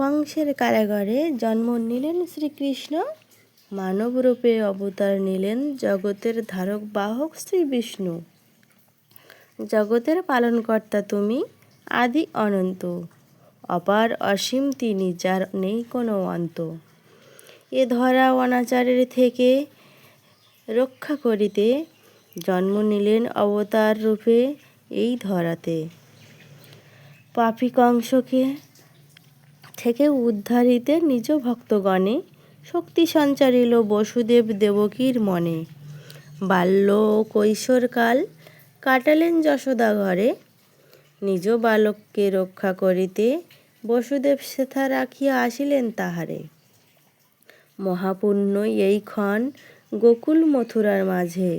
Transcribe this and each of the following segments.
কংসের কারাগারে জন্ম নিলেন শ্রীকৃষ্ণ। মানবরূপে অবতার নিলেন জগতের ধারক বাহক শ্রী বিষ্ণু। জগতের পালনকর্তা তুমি আদি অনন্ত। অপার অসীম তিনি যার নেই কোনো অন্ত। এ ধরা অনাচারের থেকে রক্ষা করিতে জন্ম নিলেন অবতার রূপে এই ধরাতে। পাপী কংসকে থেকে উদ্ধারিতে নিজ ভক্তগণে শক্তি সঞ্চারিল বসুদেব দেবকীর মনে। বাল্য কৈশোরকাল কাটালেন যশোদা ঘরে। নিজ বালককে রক্ষা করিতে বসুদেব সেথা রাখিয়া আসিলেন তাহারে। মহাপুণ্য এই ক্ষণ গোকুল মথুরার মাঝে।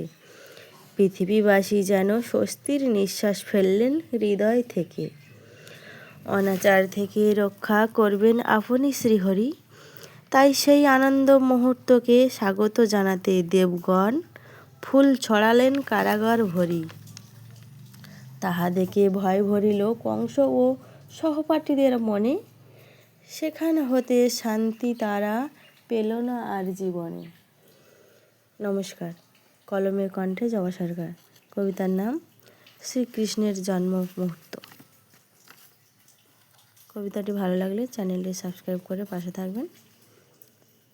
পৃথিবীবাসী যেন স্বস্তির নিঃশ্বাস ফেললেন হৃদয় থেকে। অনাচার থেকে রক্ষা করবেন আপনি শ্রীহরি। তাই সেই আনন্দ মুহূর্তকে স্বাগত জানাতে দেবগণ ফুল ছড়ালেন কারাগার ভরি। তাহা দেখে ভয় ভরিল কংস ও সহপাঠীদের মনে। সেখান হতে শান্তি তারা পেল না আর জীবনে। নমস্কার। কলমের কণ্ঠে জবা সরকার। কবিতার নাম শ্রীকৃষ্ণের জন্ম মুহূর্ত কবিতাটি ভালো লাগলে চ্যানেলটি সাবস্ক্রাইব করে পাশে থাকবেন।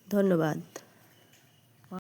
ধন্যবাদ।